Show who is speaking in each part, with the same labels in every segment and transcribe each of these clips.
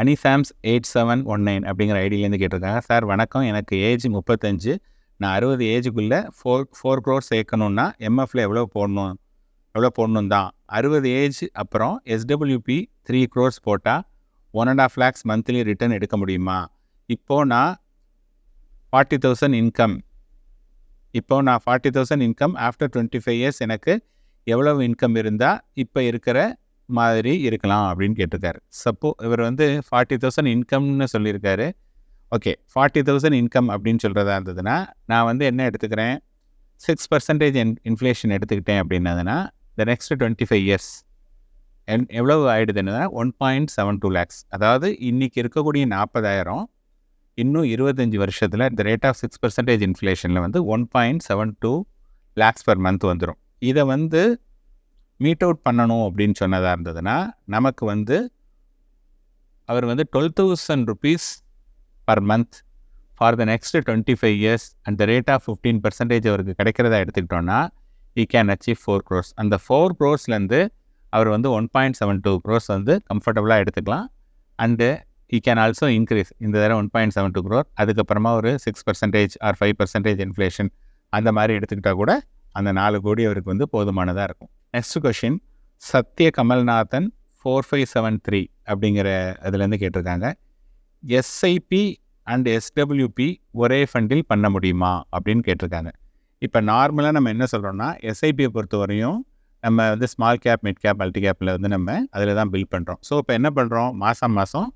Speaker 1: அனிசாம்ஸ் eight seven one nine அப்படிங்கிற ஐடியிலேருந்து கேட்டிருக்காங்க. சார் வணக்கம். எனக்கு ஏஜ் முப்பத்தஞ்சு. நான் அறுபது ஏஜுக்குள்ளே ஃபோர் ஃபோர் க்ரோர் சேர்க்கணுன்னா எம்எஃப்ல எவ்வளோ போடணும்? எவ்வளோ போடணும் தான். அறுபது ஏஜ் அப்புறம் எஸ்டபிள்யூபி த்ரீ க்ரோர்ஸ் போட்டால் one and half lakhs monthly return எடுக்க முடியுமா? இப்போது நான் ஃபார்ட்டி தௌசண்ட் இன்கம் இப்போது நான் forty thousand income after twenty five years எனக்கு எவ்வளவு இன்கம் இருந்தால் இப்போ இருக்கிற மாதிரி இருக்கலாம் அப்படின்னு கேட்டிருக்காரு. சப்போ இவர் வந்து ஃபார்ட்டி தௌசண்ட் இன்கம்னு சொல்லியிருக்காரு. ஓகே ஃபார்ட்டி தௌசண்ட் இன்கம் அப்படின்னு சொல்கிறதா இருந்ததுன்னா நான் வந்து என்ன எடுத்துக்கிறேன்? சிக்ஸ் பர்சன்டேஜ் இன் இன்ஃப்ளேஷன் எடுத்துக்கிட்டேன் அப்படின்னதுன்னா the next twenty five years என் எவ்வளவு ஆகிடுதுன்னா one point seven two lakhs அதாவது இன்றைக்கி இருக்கக்கூடிய நாற்பதாயிரம் இன்னும் இருபத்தஞ்சி வருஷத்தில் இந்த ரேட் ஆஃப் சிக்ஸ் பர்சன்டேஜ் இன்ஃப்ளேஷனில் வந்து one point seven two lakhs per month வந்துடும் இதை வந்து மீட் அவுட் பண்ணணும் அப்படின்னு சொன்னதாக இருந்ததுன்னா நமக்கு வந்து அவர் வந்து twelve thousand rupees per month for the next twenty five years and the rate of fifteen percentage அவருக்கு கிடைக்கிறதா எடுத்துக்கிட்டோன்னா we can achieve four crores அந்த ஃபோர் க்ரோர்ஸ்லேருந்து அவர் வந்து one point seven two crores வந்து கம்ஃபர்டபுளாக எடுத்துக்கலாம். And we can also increase இந்த தடவை one point seven two crore அதுக்கப்புறமா ஒரு six percentage or five percentage inflation அந்த மாதிரி எடுத்துக்கிட்டால் கூட அந்த நாலு கோடி அவருக்கு வந்து போதுமானதாக இருக்கும். Next question Sathya Kamalnathan four five seven three அப்படிங்கிற அதுலேருந்து கேட்டிருக்காங்க. எஸ்ஐபி அண்ட் எஸ்டபிள்யூபி ஒரே ஃபண்டில் பண்ண முடியுமா அப்படின்னு கேட்டிருக்காங்க. இப்போ நார்மலாக நம்ம என்ன சொல்கிறோன்னா எஸ்ஐபியை பொறுத்த வரையும் நம்ம வந்து small cap mid cap multi கேப்பில் வந்து நம்ம அதில் தான் பில் பண்ணுறோம் ஸோ இப்போ என்ன பண்ணுறோம் மாதம் மாதம்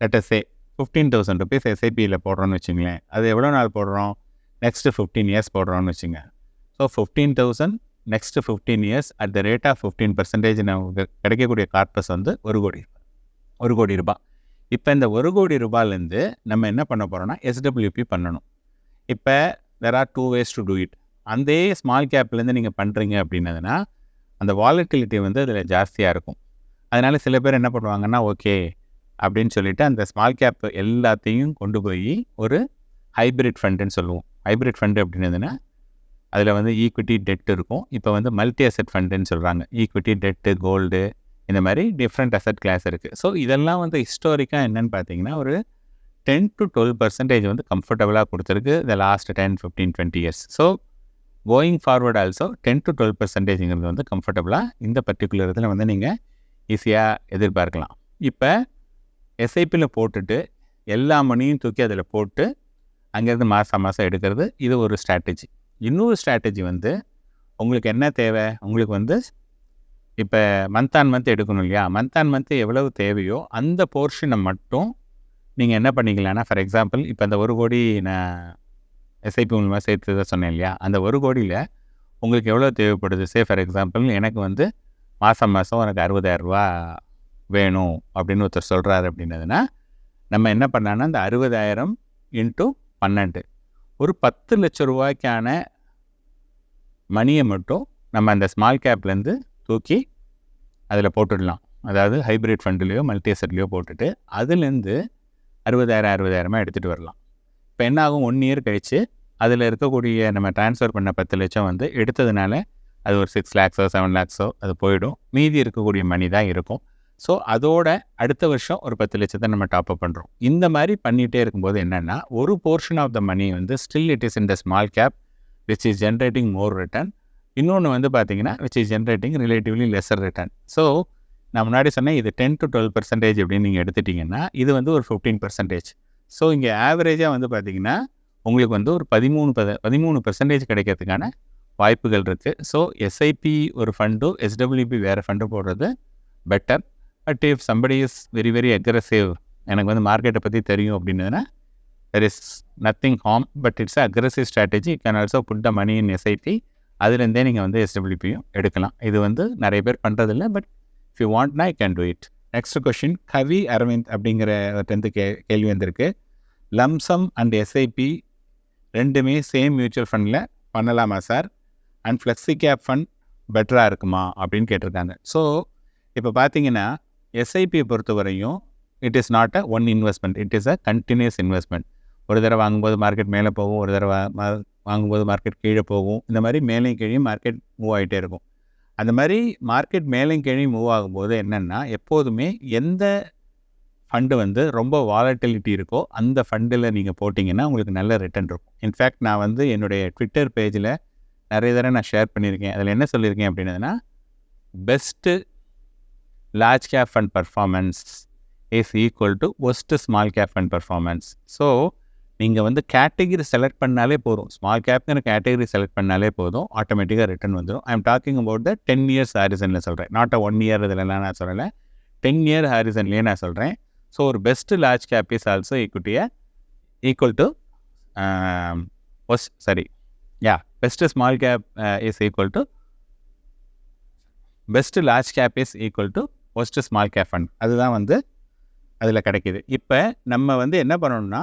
Speaker 1: let's say fifteen thousand rupees எஸ்ஐபியில் போடுறோன்னு வச்சுங்களேன். அது எவ்வளோ நாள் போடுறோம்? நெக்ஸ்ட்டு ஃபிஃப்டீன் இயர்ஸ் போடுறோன்னு வச்சுங்க. So fifteen thousand next fifteen years at the rate of fifteen percentage நமக்கு கிடைக்கக்கூடிய கார்பஸ் வந்து ஒரு கோடி ஒரு கோடி ரூபாய் இப்போ இந்த ஒரு கோடி ரூபாயிலேருந்து நம்ம என்ன பண்ண போகிறோம்னா எஸ்டபிள்யூபி பண்ணணும். இப்போ there are two ways to do it அந்த ஸ்மால் கேப்லேருந்து நீங்கள் பண்ணுறீங்க அப்படின்னதுன்னா அந்த வாலட்டிலிட்டி வந்து அதில் ஜாஸ்தியாக இருக்கும். அதனால் சில பேர் என்ன பண்ணுவாங்கன்னா ஓகே அப்படின்னு சொல்லிட்டு அந்த ஸ்மால் கேப் எல்லாத்தையும் கொண்டு போய் ஒரு ஹைப்ரிட் ஃபண்டுன்னு சொல்லுவோம். ஹைப்ரிட் ஃபண்டு அப்படின்னதுன்னா அதில் வந்து ஈக்விட்டி டெட் இருக்கும். இப்போ வந்து மல்டி அசெட் ஃபண்டுன்னு சொல்கிறாங்க ஈக்விட்டி டெட்டு கோல்டு இந்த மாதிரி டிஃப்ரெண்ட் அசெட் கிளாஸ் இருக்குது ஸோ இதெல்லாம் வந்து ஹிஸ்டாரிக்காக என்னென்னு பார்த்தீங்கன்னா ஒரு டென் டு டுவெல் பர்சன்டேஜ் வந்து கம்ஃபர்டபுளாக கொடுத்துருக்கு இந்த last ten fifteen twenty years so going forward also ten to twelve பர்சன்டேஜுங்கிறது வந்து கம்ஃபர்டபுளாக இந்த பர்டிகுலர் இதில் வந்து நீங்கள் ஈஸியாக எதிர்பார்க்கலாம். இப்போ எஸ்ஐபியில் போட்டுட்டு எல்லா மணியும் தூக்கி அதில் போட்டு அங்கேருந்து மாதம் மாதம் எடுக்கிறது இது ஒரு ஸ்ட்ராட்டஜி இன்னொரு ஸ்ட்ராட்டஜி வந்து உங்களுக்கு என்ன தேவை? உங்களுக்கு வந்து இப்போ மந்த் ஆன் மந்த் எடுக்கணும் இல்லையா? மந்த் ஆன் மந்த் எவ்வளவு தேவையோ அந்த போர்ஷனை மட்டும் நீங்கள் என்ன பண்ணிக்கலாம்னா ஃபார் எக்ஸாம்பிள் இப்போ அந்த ஒரு கோடி நான் எஸ்ஐபி மூலமாக சேர்த்து தான் சொன்னேன் இல்லையா? அந்த ஒரு கோடியில் உங்களுக்கு எவ்வளோ தேவைப்படுது? சே ஃபார் எக்ஸாம்பிள் எனக்கு வந்து மாதம் மாதம் எனக்கு அறுபதாயிரரூபா வேணும் அப்படின்னு ஒருத்தர் சொல்கிறாரு அப்படின்னதுன்னா நம்ம என்ன பண்ணான்னா அந்த அறுபதாயிரம் இன்ட்டு பன்னெண்டு. ஒரு பத்து லட்ச ரூபாய்க்கான மணியை மட்டும் நம்ம அந்த ஸ்மால் கேப்லேருந்து தூக்கி அதில் போட்டுடலாம். அதாவது ஹைப்ரிட் ஃபண்டுலேயோ மல்டிஎசட்லேயோ போட்டுட்டு அதுலேருந்து அறுபதாயிரம் அறுபதாயிரமாக எடுத்துகிட்டு வரலாம். இப்போ என்ன ஆகும்? ஒன் இயர் கழித்து அதில் இருக்கக்கூடிய நம்ம ட்ரான்ஸ்ஃபர் பண்ண பத்து லட்சம் வந்து எடுத்ததுனால அது ஒரு சிக்ஸ் லேக்ஸோ செவன் லேக்ஸோ அது போயிடும். மீதி இருக்கக்கூடிய மணி தான் இருக்கும். ஸோ அதோட அடுத்த வருஷம் ஒரு பத்து லட்சத்தை நம்ம டாப் அப் பண்ணுறோம் இந்த மாதிரி பண்ணிகிட்டே இருக்கும்போது என்னென்னா ஒரு போர்ஷன் ஆஃப் த மணி வந்து still it is in the small cap which is generating more return இன்னொன்று வந்து பார்த்தீங்கன்னா which is generating relatively lesser return so நான் முன்னாடி சொன்னேன் இது டென் டு டுவெல் பர்சன்டேஜ் அப்படின்னு நீங்கள் எடுத்துட்டிங்கன்னா இது வந்து ஒரு ஃபிஃப்டீன் பர்சன்டேஜ் ஸோ இங்கே ஆவரேஜாக வந்து பார்த்தீங்கன்னா உங்களுக்கு வந்து ஒரு பதிமூணு பத பதிமூணு பர்சன்டேஜ் கிடைக்கிறதுக்கான வாய்ப்புகள் இருக்குது ஸோ எஸ்ஐபி ஒரு ஃபண்டு எஸ்டபிள்யூபி வேறு ஃபண்டு போடுறது better but if somebody is very very aggressive எனக்கு வந்து மார்க்கெட்டை பற்றி தெரியும் அப்படின்னதுன்னா there is nothing harm but it's aggressive strategy can also put the money in SIP அதுலேருந்தே நீங்கள் வந்து எஸ்டபிள்யூபியும் எடுக்கலாம். இது வந்து நிறைய பேர் பண்ணுறதில்ல but if you வாண்ட்னா I can do it next question Kavi Aravind அப்படிங்கிற டென்த்து கே கேள்வி வந்திருக்கு. லம்சம் அண்ட் எஸ்ஐபி ரெண்டுமே சேம் மியூச்சுவல் ஃபண்டில் பண்ணலாமா sir and flexi cap fund பெட்டராக இருக்குமா? அப்படின்னு கேட்டிருக்காங்க. ஸோ இப்போ பார்த்தீங்கன்னா எஸ்ஐபியை பொறுத்த வரையும் it is not a one investment it is a continuous investment ஒரு தடவை வாங்கும்போது மார்க்கெட் மேலே போகும் ஒரு தடவை வாங்கும்போது மார்க்கெட் கீழே போகும். இந்த மாதிரி மேலேயும் கீழே மார்க்கெட் மூவ் ஆகிட்டே இருக்கும். அந்த மாதிரி மார்க்கெட் மேலேயும் கீழே மூவ் ஆகும்போது என்னென்னா எப்போதுமே எந்த ஃபண்டு வந்து ரொம்ப வாலட்டிலிட்டி இருக்கோ அந்த ஃபண்டில் நீங்கள் போட்டிங்கன்னா உங்களுக்கு நல்ல ரிட்டர்ன் இருக்கும். இன்ஃபேக்ட் நான் வந்து என்னுடைய ட்விட்டர் பேஜில் நிறைய தடவை நான் ஷேர் பண்ணியிருக்கேன். அதில் என்ன சொல்லியிருக்கேன் அப்படின்னதுன்னா best large cap fund performance is equal to worst small cap fund performance so நீங்கள் வந்து கேட்டகிரி செலக்ட் பண்ணாலே போதும். ஸ்மால் கேப்ங்கிற கேட்டகிரி செலக்ட் பண்ணாலே போதும். ஆட்டோமேட்டிக்காக ரிட்டர்ன் வந்துடும் I am talking about the ten years ஹாரிசனில் சொல்கிறேன் நாட் அ ஒன் இயர் இதிலலாம் நான் சொல்லலை. டென் இயர் ஹாரிசன்லேயே நான் சொல்கிறேன் ஸோ ஒரு best large cap is also ஈக்குவிட்டியை equal to ஒஸ் சரி yeah best small cap is equal to best large cap is equal to first small cap fund அதுதான் வந்து அதில் கிடைக்கிது. இப்போ நம்ம வந்து என்ன பண்ணணும்னா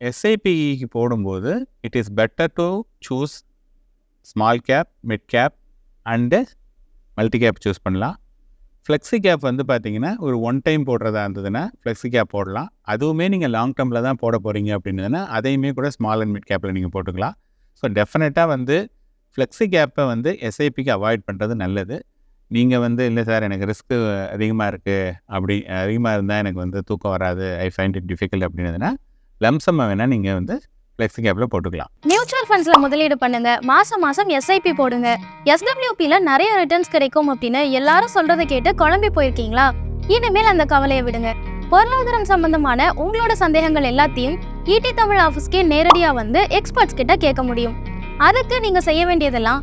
Speaker 1: எஸ்ஐபிஇக்கு போடும்போது it is better to choose small cap mid cap and multi cap choose பண்ணலாம். ஃப்ளெக்ஸி கேப் வந்து பார்த்தீங்கன்னா ஒரு ஒன் டைம் போடுறதா இருந்ததுன்னா ஃப்ளெக்ஸி கேப் போடலாம். அதுவுமே நீங்கள் லாங் டேர்மில் தான் போட போகிறீங்க அப்படின்னதுன்னா அதையுமே கூட ஸ்மால் அண்ட் மிட் கேப்பில் நீங்கள் போட்டுக்கலாம். ஸோ டெஃபினட்டாக வந்து ஃப்ளெக்ஸி கேப்பை வந்து எஸ்ஐபிக்கு அவாய்ட் பண்ணுறது நல்லது. நீங்கள் வந்து இல்லை சார் எனக்கு ரிஸ்க்கு அதிகமாக இருக்குது அப்படி அதிகமாக இருந்தால் எனக்கு வந்து தூக்கம் வராது ஐ ஃபைண்ட் இட் டிஃபிகல்ட் அப்படின்னதுன்னா லம்சம் வேணால் நீங்கள் வந்து ஃப்ளெக்ஸி கேப்பில் போட்டுக்கலாம்.
Speaker 2: மியூச்சுவல் ஃபண்ட்ஸில் முதலீடு பண்ணுங்க. மாதம் மாதம் எஸ்ஐபி போடுங்க. எஸ்டபிள்யூபியில் நிறைய ரிட்டர்ன்ஸ் கிடைக்கும் அப்படின்னு எல்லாரும் சொல்கிறத கேட்டு குழம்பி போயிருக்கீங்களா? இனிமேல் அந்த கவலையை விடுங்க. பொருளாதாரம் சம்பந்தமான உங்களோட சந்தேகங்கள் எல்லாத்தையும் ஈடி தமிழ் ஆஃபீஸ்க்கே நேரடியாக வந்து எக்ஸ்பர்ட்ஸ் கிட்ட கேட்க முடியும். அதுக்கு நீங்கள் செய்ய வேண்டியதெல்லாம்